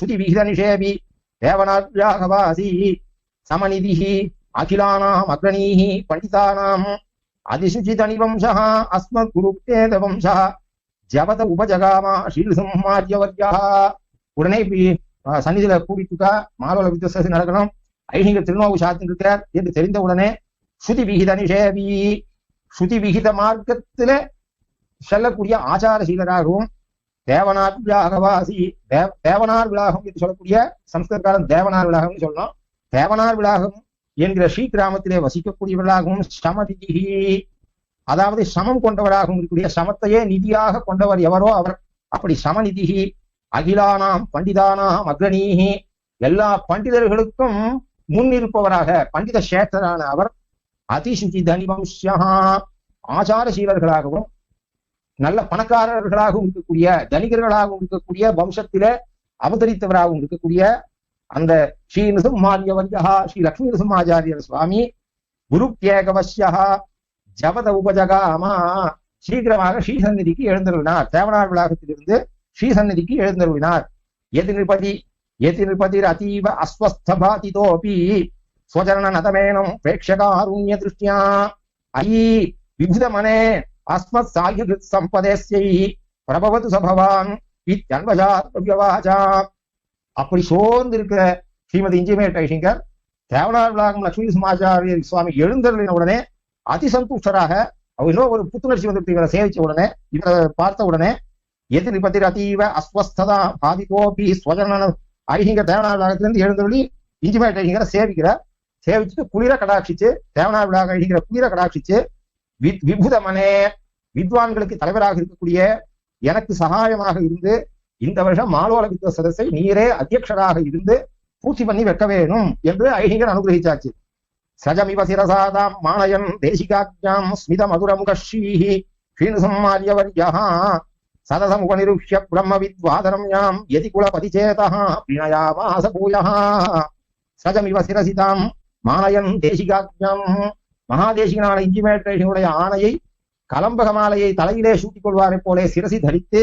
ஸ்ருதி விகித நிஷேபி தேவனாத்யாகவாசி சமநிதிஹி அகிலானாம் அக்ரணீஹி பண்டிதானாம் அதிசுச்சிதனிவம்சः அஸ்மத் குருக்தேத வம்சः ஜபத உபஜகாமா ஸ்ரீசம்மாரியவர்யா உடனே இப்படி சன்னிதியில கூடிட்டுக்கா மாலோல வித்தியாசம் நடக்கணும் ஐநீங்க திருநோவு சாத்தின் இருக்கிறார் என்று தெரிந்த உடனே ஸ்ருதி விகித நிஷேபி ஸ்ருதி விகித மார்க்கத்துல செல்லக்கூடிய ஆச்சாரசீலராகவும் தேவனார் விழாகவாசி தேவ தேவனார் விழாகம் என்று சொல்லக்கூடிய சம்ஸ்கிருதக்காரன் தேவனார் விழாகம்னு சொல்லணும் தேவனார் விழாகம் என்கிற ஸ்ரீ கிராமத்திலே வசிக்கக்கூடியவர்களாகவும் சமதிகி. அதாவது சமம் கொண்டவராகவும் இருக்கக்கூடிய சமத்தையே நிதியாக கொண்டவர் எவரோ அவர். அப்படி சமநிதிகி அகிலானாம் பண்டிதானாம் அக்ரணீகி எல்லா பண்டிதர்களுக்கும் முன் இருப்பவராக பண்டித சேஷ்டரான அவர் அதிசுச்சி தனிவம்சியா ஆச்சாரசீலர்களாகவும் நல்ல பணக்காரர்களாகவும் இருக்கக்கூடிய தனிகர்களாகவும் இருக்கக்கூடிய வம்சத்தில அவதரித்தவராகவும் இருக்கக்கூடிய அந்த ஸ்ரீ நிருசிம்மாரியவர்யா ஸ்ரீ லக்ஷ்மி நிருசிம்மாச்சாரியர் சுவாமி குரு கேகவசியா ஜபத உபஜகாமா சீக்கிரமாக ஸ்ரீசந்நிதிக்கு எழுந்தருளினார். தேவனார் விளாகத்திலிருந்து ஸ்ரீசந்நிதிக்கு எழுந்தருளினார். எதி நிருபதி எதி நிருபதிர் அதீவ அஸ்வஸ்தபாதிதோபி ஸ்வஜன நதமேனம் பிரேட்சகாருண்ய திருஷ்டியா ஐ விபுதமனே அஸ்மத் சாயுகிருத் சம்பதேஸ்யை பிரபவது சபவான் இத்தன்வஜாத்யவாச்சா அப்படி சோர்ந்து இருக்கிற ஸ்ரீமதி இன்ஜினியர் ஐஷிங்கர் தேவனார் விளாகம் லட்சுமி சுமாச்சாரிய சுவாமி எழுந்தருளின உடனே அதிசந்துஷ்டராக அவர் இன்னும் ஒரு புத்துணர்ச்சி வந்து இவரை சேவிச்ச உடனே இவரை பார்த்த உடனே எதிர் நிபத்திர அதீவ அஸ்வஸ்ததா பாதிகோபி ஸ்வஜன ஐஹிங்க தேவனார் விளாகத்திலிருந்து எழுந்தருளி இஞ்சிமேட் ஐஹிங்கரை சேவிக்கிறார். சேவிச்சுட்டு குளிர கடாட்சிச்சு தேவனார் விளாக ஐஹிங்கிற குளிர கடாட்சிச்சு விபுதமனே வித்வான்களுக்கு தலைவராக இருக்கக்கூடிய எனக்கு சகாயமாக இருந்து இந்த வருஷம் மாலோல வித்வ சதஸை நீரே அத்தியக்ஷராக இருந்து பூர்த்தி பண்ணி வைக்க வேணும் என்று ஐஹிங்கர் அனுகிரகிச்சாச்சு. சஜமிவ சிரசாதாம் மாணயன் தேசிகாஜாம் ஸ்மித மதுரமுகஸ்ரீஹி ஸ்ரீனுசம்மாரியவர்யா சதசம் உபனிருஷ்ய பிரம்ம வித்வாதனம் யாம் எதி குலபதி சேதா பிரணயாமாச பூயா சஜமிவ சிரசிதாம் மாணயன் தேசிகாஜாம் மகாதேசிகனான இன்ஜிமேட்ரேஷனுடைய ஆணையை கலம்பக மாலையை தலையிலே சூட்டிக் கொள்வாரைப் போலே சிரசி தரித்து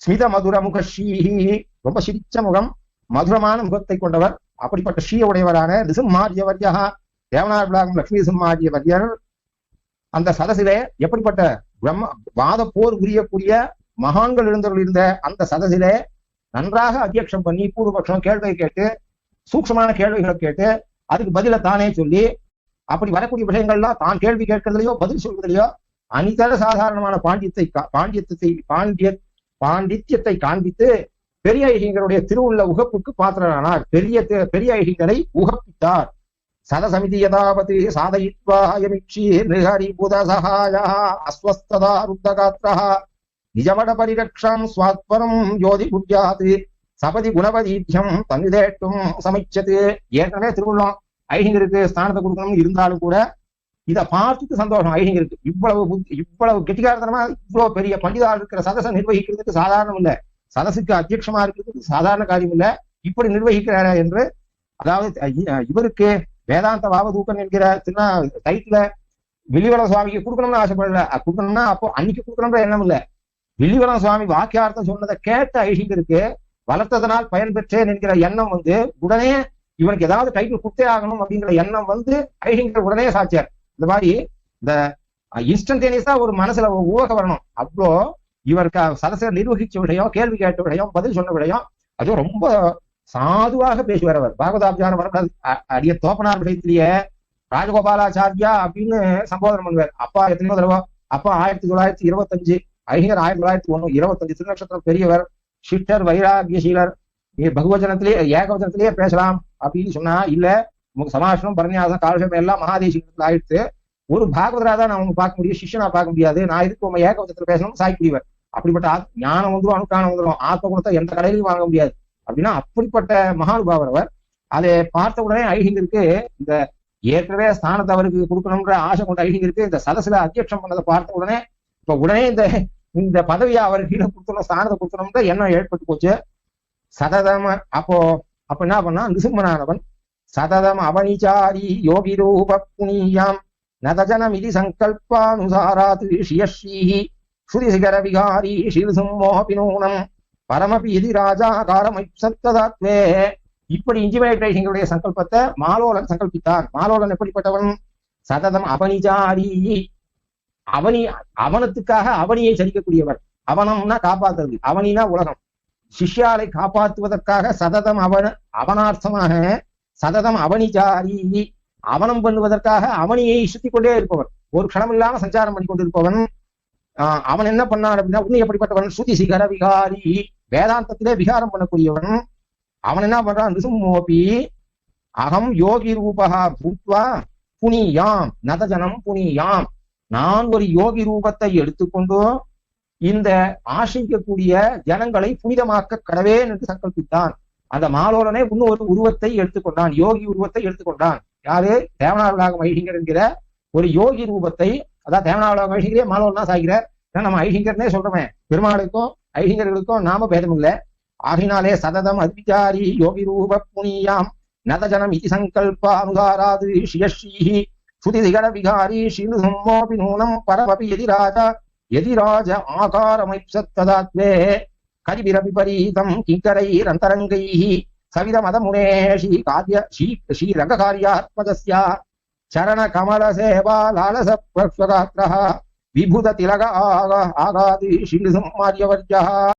ஸ்மித மதுர முக ஸ்ரீஹி ரொம்ப சிரிச்ச முகம். மதுரமான முகத்தை கொண்டவர். அப்படிப்பட்ட ஸ்ரீ உடையவரான நிசும்மாரியவர்யா தேவனார் விளாகம் லட்சுமி சிம்மாரியவர்யர் அந்த சதசிலே எப்படிப்பட்ட பிரம்ம வாத போர் புரியக்கூடிய மகான்கள் இருந்தவர்கள் இருந்த அந்த சதசிலே நன்றாக அத்தியட்சம் பண்ணி பூர்வபட்சம் கேள்வியை கேட்டு சூக்ஷமான கேள்விகளை கேட்டு அதுக்கு பதில தானே சொல்லி அப்படி வரக்கூடிய விஷயங்கள்லாம் தான் கேள்வி கேட்கறதுலையோ பதில் சொல்வதிலையோ அனிதர சாதாரணமான பாண்டியத்தை கா- பாண்டியத்தை பாண்டிய பாண்டித்யத்தை காண்பித்து பெரிய ஐகிங்கருடைய திருவுள்ள உகப்புக்கு பாத்திரனானார். பெரிய பெரிய ஐகிங்கரை உகப்பித்தார். சதசமிதி யதாவதி சாதயித்வா அயமிக்ஷி நிருஹரி புத சகாயா அஸ்வஸ்ததா ருத்தகாத்ரா நிஜமட பரிரக்ஷாம் ஸ்வாத்பரம் யோதி குர்யாத் சபதி குணபதீத்தியம் தன்னிதேட்டும் சமைச்சது. ஏற்கனவே திருவுள்ளம் ஐகிங்கருக்கு ஸ்தானத்தை கொடுக்கணும்னு இருந்தாலும் கூட இதை பார்த்துட்டு சந்தோஷம். ஐகிங்கருக்கு இவ்வளவு புத்தி இவ்வளவு கெட்டிகாரத்தனமா இவ்வளவு பெரிய பண்டிதாள் இருக்கிற சதசை நிர்வகிக்கிறதுக்கு சாதாரணம் இல்ல. சதசுக்கு அத்தியட்சமா இருக்கிறதுக்கு சாதாரண காரியம் இல்ல. இப்படி நிர்வகிக்கிறாரா என்று அதாவது இவருக்கு வேதாந்த வாவதூக்கன் என்கிற சின்ன டைட்டில வில்லிவளம் சுவாமிக்கு கொடுக்கணும்னு ஆசைப்படல. கொடுக்கணும்னா அப்போ அன்னைக்கு கொடுக்கணும்ன்ற எண்ணம் இல்ல. வில்லிவளம் சுவாமி வாக்கியார்த்தம் சொன்னதை கேட்ட ஐஷிங்கருக்கு வளர்த்ததனால் பயன் பெற்றேன் என்கிற எண்ணம் வந்து உடனே இவனுக்கு ஏதாவது டைட்டில் கொடுத்தே ஆகணும் அப்படிங்கிற எண்ணம் வந்து ஐஷிங்கர் உடனே சாட்சியார். இந்த மாதிரி இந்த இன்ஸ்டன்டேனியஸா ஒரு மனசுல ஊக வரணும். அவ்வளோ இவருக்கு சதசை நிர்வகிச்ச விடையும் கேள்வி கேட்ட விடையும் பதில் சொன்ன விடையும் அதுவும் ரொம்ப சாதுவாக பேசுவார் அவர். பாகவதாபியான வரக்கூடாது அடிய தோப்பனார் விடயத்திலேயே ராஜகோபாலாச்சாரியா அப்படின்னு சம்போதனம் பண்ணுவார். அப்பா எத்தனையோ தடவை அப்பா ஆயிரத்தி தொள்ளாயிரத்தி இருபத்தஞ்சு ஐநர் ஆயிரத்தி தொள்ளாயிரத்தி ஒண்ணு இருபத்தஞ்சு திருநட்சத்திரம் பெரியவர் சிஷ்டர் வைராகியசீலர் நீ பகுவச்சனத்திலேயே ஏகவச்சனத்திலேயே பேசலாம் அப்படின்னு சொன்னா இல்ல உங்க சமாஷனம் பரநியாசம் காலசம் எல்லாம் மகாதேசிகத்துல ஆயிடுத்து ஒரு பாகவதரா தான் நான் அவங்க பார்க்க முடியும் சிஷ்யனா பார்க்க முடியாது நான் இதுக்கு உங்க ஏகவச்சத்துல பேசணும் சாய்க்குடிவர் அப்படிப்பட்ட ஆத்- ஞானம் வந்துடும் அனுஷ்டானம் வந்துடும் ஆத்ம குணத்தை எந்த கடையிலையும் வாங்க முடியாது. அப்படின்னா அப்படிப்பட்ட மகானுபாவர் அவர் அதை பார்த்த உடனே ஐஹிங்கருக்கு இந்த ஏற்கனவே ஸ்தானத்தை அவருக்கு கொடுக்கணும்ன்ற ஆசை கொண்ட ஐஹிங்கருக்கு இந்த சதசில அத்தியட்சம் பண்ணதை பார்த்த உடனே இப்ப உடனே இந்த இந்த பதவியை அவர் கீழே கொடுக்கணும் ஸ்தானத்தை கொடுக்கணும்ன்ற எண்ணம் ஏற்பட்டு போச்சு. சததம அப்போ அப்ப என்ன பண்ணா நிசும்மனானவன் சததம் அவனிச்சாரி யோகி ரூப புனீயாம் நதஜனமிதி சங்கல்பானுசாராத் ஷியஸ்ரீஹி ஸ்ருதிசிகர விகாரி ஷீர்சும்மோபினூனம். பரமபி எதி ராஜா காரமைப்சத்ததாத்வே. இப்படி இன்ஜிமேட்ரேஷங்களுடைய சங்கல்பத்தை மாலோலன் சங்கல்பித்தான் மாலோலன் எப்படிப்பட்டவன்? சததம் அவனிஜாரி அவனி அவனத்துக்காக அவனியை சரிக்கக்கூடியவன். அவனம்னா காப்பாத்துறது. அவனினா உலகம். சிஷ்யாலை காப்பாற்றுவதற்காக சததம் அவன அவனார்த்தமாக சததம் அவனிஜாரி. அவனம் பண்ணுவதற்காக அவனியை சுத்தி கொண்டே இருப்பவன். ஒரு க்ஷணம் இல்லாம சஞ்சாரம் பண்ணி கொண்டிருப்பவன் ஆஹ் அவன் என்ன பண்ணான் அப்படின்னா உன்னை எப்படிப்பட்டவன்? ஸ்ருதி சிகர விகாரி. வேதாந்தத்திலே விகாரம் பண்ணக்கூடியவன். அவன் என்ன பண்றான்? நிசுமோபி அகம் யோகி ரூபகா பூத்வா புனியாம். நதஜனம் புனியாம். நான் ஒரு யோகி ரூபத்தை எடுத்துக்கொண்டு இந்த ஆசிரிக்கக்கூடிய ஜனங்களை புனிதமாக்க கடவேன் என்று சங்கல்பித்தான். அந்த மாலோரனே இன்னும் ஒரு உருவத்தை எடுத்துக்கொண்டான் யோகி உருவத்தை எடுத்துக்கொண்டான். யாரு? தேவனாவலாக ஐகிங்கர் என்கிற ஒரு யோகி ரூபத்தை அதான் தேவனாவளாக ஐகிங்கரே தான் சாகிறார் ஏன்னா நம்ம ஐஹிங்கர்னே சொல்றோமே பெருமாளுக்கும் ஐஹிங்கர்களுக்கும் நாம பேதம் இல்லை ஆகினாலே சததம் அதிகாரி யோகி ரூப புனியாம் நதஜனம் இதி சங்கல்ப அனுகாராது ஸ்ரீஹி சுதிதிகர விகாரி ஸ்ரீனு சம்மோபி நூனம் பரமபி எதிராஜ எதிராஜ ஆகாரமைப்சத்ததாத்வே करिभिरपिपरीतं किङ्करैरन्तरङ्गैः सविधमदमुनेषी कार्य शी श्रीरङ्गकार्यात्मजस्य चरणकमलसेवालालसप्रस्वगात्रः विभुततिलक आग आगादि श्रीसम्मार्यवर्यः